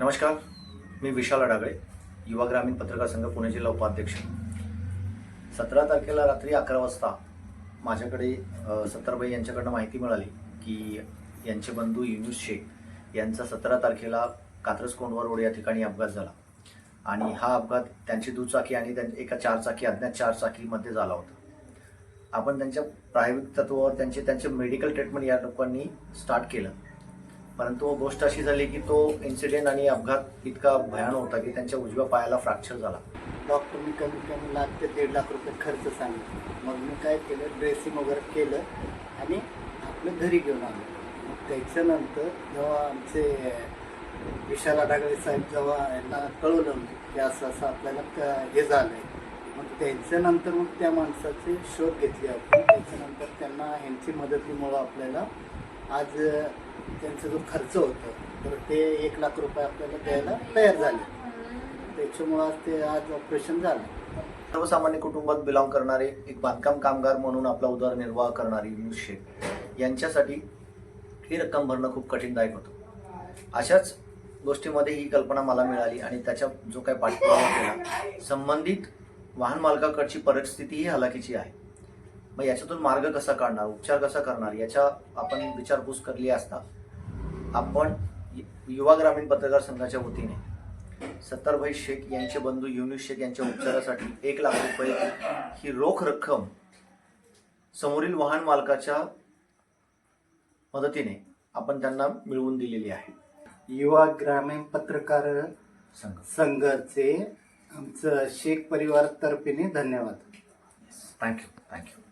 नमस्कार मी विशाल अडागळे युवा ग्रामीण पत्रकार संघ पुणे जिल्हा उपाध्यक्ष. सतरा तारखेला रात्री अकरा वाजता माझ्याकडे सत्तरबाई सत्तारबाई यांच्याकडनं माहिती मिळाली की यांचे बंधू युनुस शेख यांचा सतरा तारखेला कात्रज कोंडवा रोड या ठिकाणी अपघात झाला. आणि हा अपघात त्यांची दुचाकी आणि त्यां एका चारचाकी अज्ञात चारचाकीमध्ये झाला होता. आपण त्यांच्या प्रायोगिक तत्वावर त्यांचे त्यांचे मेडिकल ट्रीटमेंट या लोकांनी स्टार्ट केलं. परंतु गोष्ट अशी झाली की तो इन्सिडेंट आणि अपघात इतका भयानक होता की त्यांच्या उजव्या पायाला फ्रॅक्चर झाला. डॉक्टरनी कमीत कमी लाख ते दीड लाख रुपये खर्च सांगितलं. मग मी काय केलं? ड्रेसिंग वगैरे केलं आणि आपलं घरी घेऊन आलो. मग त्याच्यानंतर जेव्हा आमचे विशाल आडागळे साहेब जेव्हा यांना कळवलं म्हणजे की असं असं आपल्याला हे झालं आहे मग त्याच्यानंतर मग त्या माणसाचे शोध घेतले आपण. त्याच्यानंतर त्यांना ह्यांची मदतीमुळं आपल्याला आज त्यांचा जो खर्च होता तर ते एक लाख रुपये आपल्याला द्यायला तयार झाले. त्याच्यामुळं आज ते आज ऑपरेशन झालं. सर्वसामान्य कुटुंबात बिलॉंग करणारे एक बांधकाम कामगार म्हणून आपला उदरनिर्वाह करणारी शेख यांच्यासाठी ही रक्कम भरणं खूप कठीणदायक होतं. अशाच गोष्टीमध्ये ही कल्पना मला मिळाली आणि त्याच्या जो काही पाठपुरावा केला संबंधित वाहन मालकाकडची परिस्थिती ही हलाखीची आहे. मग याच्यातून मार्ग कसा काढणार उपचार कसा करणार याच्या आपण विचारपूस करली असता आपण युवा ग्रामीण पत्रकार संघाच्या वतीने सत्तारभाई शेख यांचे बंधू युनुस शेख यांच्या उपचारासाठी एक लाख रुपये ही रोख रक्कम समोरील वाहन मालकाच्या मदतीने आपण त्यांना मिळवून दिलेली आहे. युवा ग्रामीण पत्रकार संघ. संघाचे आमचं शेख परिवार तर्फेने धन्यवाद. Thank you thank you